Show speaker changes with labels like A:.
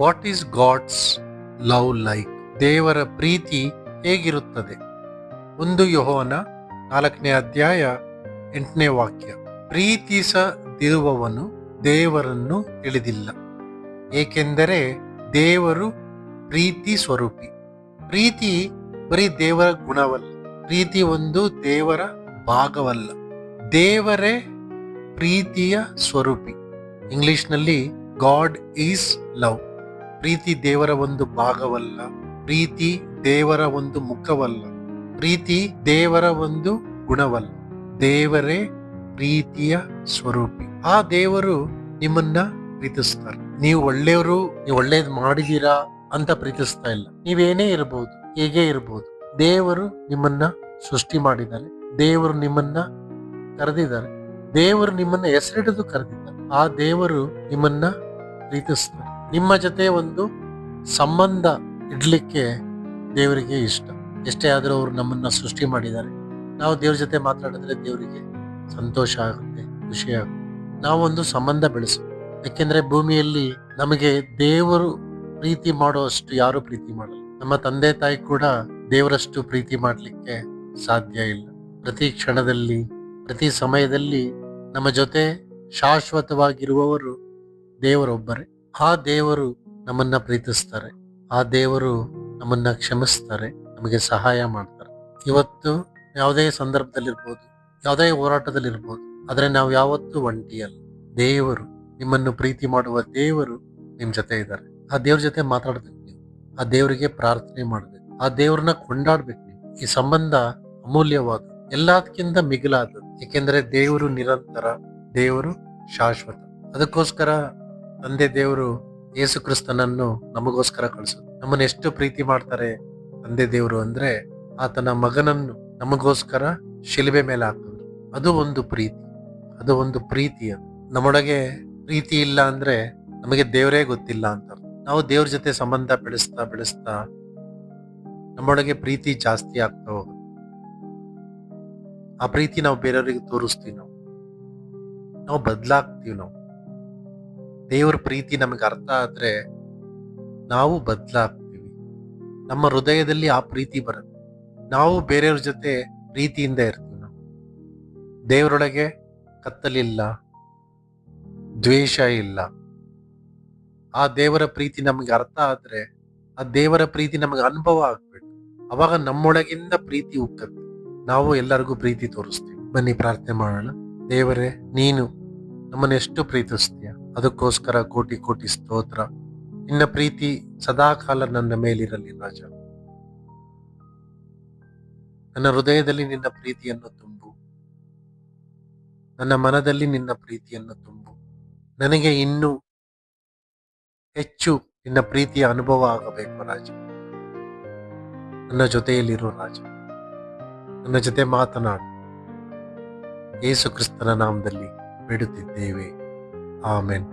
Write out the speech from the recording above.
A: What is God's love like ದೇವರ ಪ್ರೀತಿ ಹೇಗಿರುತ್ತದೆ? ಒಂದು ಯಹೋವನ ನಾಲ್ಕನೇ ಅಧ್ಯಾಯ ಎಂಟನೇ ವಾಕ್ಯ. ಪ್ರೀತಿಸದಿರುವವನು ದೇವರನ್ನು ತಿಳಿದಿಲ್ಲ. ಏಕೆಂದರೆ ದೇವರು ಪ್ರೀತಿ ಸ್ವರೂಪಿ. ಪ್ರೀತಿ ಬರೀ ದೇವರ ಗುಣವಲ್ಲ. ಪ್ರೀತಿ ಒಂದು ದೇವರ ಭಾಗವಲ್ಲ. ದೇವರೇ ಪ್ರೀತಿಯ ಸ್ವರೂಪಿ. ಇಂಗ್ಲಿಷ್ನಲ್ಲಿ ಗಾಡ್ ಈಸ್ ಲವ್ ಪ್ರೀತಿ ದೇವರ ಒಂದು ಭಾಗವಲ್ಲ. ಪ್ರೀತಿ ದೇವರ ಒಂದು ಮುಖವಲ್ಲ. ಪ್ರೀತಿ ದೇವರ ಒಂದು ಗುಣವಲ್ಲ. ದೇವರೇ ಪ್ರೀತಿಯ ಸ್ವರೂಪಿ. ಆ ದೇವರು ನಿಮ್ಮನ್ನ ಪ್ರೀತಿಸ್ತಾರೆ. ನೀವು ಒಳ್ಳೆಯವರು, ನೀವು ಒಳ್ಳೇದ್ ಮಾಡಿದೀರಾ ಅಂತ ಪ್ರೀತಿಸ್ತಾ ಇಲ್ಲ. ನೀವೇನೇ ಇರಬಹುದು ಹೇಗೆ ಇರಬಹುದು ದೇವರು ನಿಮ್ಮನ್ನ ಸೃಷ್ಟಿ ಮಾಡಿದ್ದಾರೆ. ದೇವರು ನಿಮ್ಮನ್ನ ಕರೆದಿದ್ದಾರೆ. ದೇವರು ನಿಮ್ಮನ್ನ ಹೆಸರಿಡಿದು ಕರೆದಿದ್ದಾರೆ. ಆ ದೇವರು ನಿಮ್ಮನ್ನ ಪ್ರೀತಿಸ್ತಾರೆ. ನಿಮ್ಮ ಜೊತೆ ಒಂದು ಸಂಬಂಧ ಇಡ್ಲಿಕ್ಕೆ ದೇವರಿಗೆ ಇಷ್ಟ. ಎಷ್ಟೇ ಆದರೂ ಅವರು ನಮ್ಮನ್ನ ಸೃಷ್ಟಿ ಮಾಡಿದ್ದಾರೆ. ನಾವು ದೇವ್ರ ಜೊತೆ ಮಾತಾಡಿದ್ರೆ ದೇವರಿಗೆ ಸಂತೋಷ ಆಗುತ್ತೆ, ಖುಷಿ ಆಗುತ್ತೆ. ನಾವು ಒಂದು ಸಂಬಂಧ ಬೆಳೆಸಬೇಕು ಯಾಕೆಂದ್ರೆ ಭೂಮಿಯಲ್ಲಿ ನಮಗೆ ದೇವರು ಪ್ರೀತಿ ಮಾಡುವಷ್ಟು ಯಾರು ಪ್ರೀತಿ ಮಾಡಲ್ಲ. ನಮ್ಮ ತಂದೆ ತಾಯಿ ಕೂಡ ದೇವರಷ್ಟು ಪ್ರೀತಿ ಮಾಡಲಿಕ್ಕೆ ಸಾಧ್ಯ ಇಲ್ಲ. ಪ್ರತಿ ಕ್ಷಣದಲ್ಲಿ, ಪ್ರತಿ ಸಮಯದಲ್ಲಿ ನಮ್ಮ ಜೊತೆ ಶಾಶ್ವತವಾಗಿರುವವರು ದೇವರೊಬ್ಬರೇ. ಆ ದೇವರು ನಮ್ಮನ್ನ ಪ್ರೀತಿಸ್ತಾರೆ. ಆ ದೇವರು ನಮ್ಮನ್ನ ಕ್ಷಮಿಸ್ತಾರೆ. ನಮಗೆ ಸಹಾಯ ಮಾಡ್ತಾರೆ. ಇವತ್ತು ಯಾವುದೇ ಸಂದರ್ಭದಲ್ಲಿರ್ಬೋದು, ಯಾವುದೇ ಹೋರಾಟದಲ್ಲಿರ್ಬೋದು, ಆದರೆ ನಾವು ಯಾವತ್ತೂ ಒಂಟಿಯಲ್ಲ. ದೇವರು ನಿಮ್ಮನ್ನು ಪ್ರೀತಿ ಮಾಡುವ ದೇವರು ನಿಮ್ಮ ಜೊತೆ ಇದ್ದಾರೆ. ಆ ದೇವ್ರ ಜೊತೆ ಮಾತಾಡ್ಬೇಕು ನೀವು. ಆ ದೇವರಿಗೆ ಪ್ರಾರ್ಥನೆ ಮಾಡಬೇಕು. ಆ ದೇವ್ರನ್ನ ಕೊಂಡಾಡ್ಬೇಕು ನೀವು. ಈ ಸಂಬಂಧ ಅಮೂಲ್ಯವಾದ ಎಲ್ಲದಕ್ಕಿಂತ ಮಿಗಿಲಾದದ್ದು ಏಕೆಂದರೆ ದೇವರು ನಿರಂತರ, ದೇವರು ಶಾಶ್ವತ. ಅದಕ್ಕೋಸ್ಕರ ತಂದೆ ದೇವರು ಯೇಸು ಕ್ರಿಸ್ತನನ್ನು ನಮಗೋಸ್ಕರ ಕಳಿಸೋದು ನಮ್ಮನ್ನ ಎಷ್ಟು ಪ್ರೀತಿ ಮಾಡ್ತಾರೆ ತಂದೆ ದೇವರು ಅಂದ್ರೆ ಆತನ ಮಗನನ್ನು ನಮಗೋಸ್ಕರ ಶಿಲುಬೆ ಮೇಲೆ ಹಾಕ್ತಾರೆ ಅದು ಒಂದು ಪ್ರೀತಿ. ಅದು ಒಂದು ಪ್ರೀತಿ ನಮ್ಮೊಳಗೆ ಪ್ರೀತಿ ಇಲ್ಲ ಅಂದ್ರೆ ನಮಗೆ ದೇವರೇ ಗೊತ್ತಿಲ್ಲ ಅಂತ. ನಾವು ದೇವ್ರ ಜೊತೆ ಸಂಬಂಧ ಬೆಳೆಸ್ತಾ ಬೆಳೆಸ್ತಾ ನಮ್ಮೊಳಗೆ ಪ್ರೀತಿ ಜಾಸ್ತಿ ಆಗ್ತಾ ಹೋಗುತ್ತೆ. ಆ ಪ್ರೀತಿ ನಾವು ಬೇರೆಯವರಿಗೆ ತೋರಿಸ್ತೀವಿ ನಾವು. ನಾವು ಬದಲಾಗ್ತೀವಿ ನಾವು. ದೇವ್ರ ಪ್ರೀತಿ ನಮಗೆ ಅರ್ಥ ಆದರೆ ನಾವು ಬದಲಾಗ್ತೀವಿ. ನಮ್ಮ ಹೃದಯದಲ್ಲಿ ಆ ಪ್ರೀತಿ ಬರುತ್ತೆ. ನಾವು ಬೇರೆಯವ್ರ ಜೊತೆ ಪ್ರೀತಿಯಿಂದ ಇರ್ತೀವಿ ನಾವು. ದೇವರೊಳಗೆ ಕತ್ತಲಿಲ್ಲ, ದ್ವೇಷ ಇಲ್ಲ. ಆ ದೇವರ ಪ್ರೀತಿ ನಮಗೆ ಅರ್ಥ ಆದರೆ ಆ ದೇವರ ಪ್ರೀತಿ ನಮಗೆ ಅನುಭವ ಆಗ್ಬೇಕು. ಅವಾಗ ನಮ್ಮೊಳಗಿಂದ ಪ್ರೀತಿ ಉಕ್ಕತ್ತೆ. ನಾವು ಎಲ್ಲರಿಗೂ ಪ್ರೀತಿ ತೋರಿಸ್ತೀವಿ. ಬನ್ನಿ ಪ್ರಾರ್ಥನೆ ಮಾಡೋಣ. ದೇವರೇ, ನೀನು ನಮ್ಮನ್ನು ಎಷ್ಟು ಪ್ರೀತಿಸ್ತೀಯ ಅದಕ್ಕೋಸ್ಕರ ಕೋಟಿ ಕೋಟಿ ಸ್ತೋತ್ರ. ನಿನ್ನ ಪ್ರೀತಿ ಸದಾಕಾಲ ನನ್ನ ಮೇಲಿರಲಿ ರಾಜ. ನನ್ನ ಹೃದಯದಲ್ಲಿ ನಿನ್ನ ಪ್ರೀತಿಯನ್ನು ತುಂಬು. ನನ್ನ ಮನದಲ್ಲಿ ನಿನ್ನ ಪ್ರೀತಿಯನ್ನು ತುಂಬು. ನನಗೆ ಇನ್ನೂ ಹೆಚ್ಚು ನಿನ್ನ ಪ್ರೀತಿಯ ಅನುಭವ ಆಗಬೇಕು ರಾಜ. ನನ್ನ ಜೊತೆಯಲ್ಲಿರೋ ರಾಜ. ನನ್ನ ಜೊತೆ ಮಾತನಾಡು. ಯೇಸು ಕ್ರಿಸ್ತನ ನಾಮದಲ್ಲಿ ಬಿಡುತ್ತಿದ್ದೇವೆ. ആമേൻ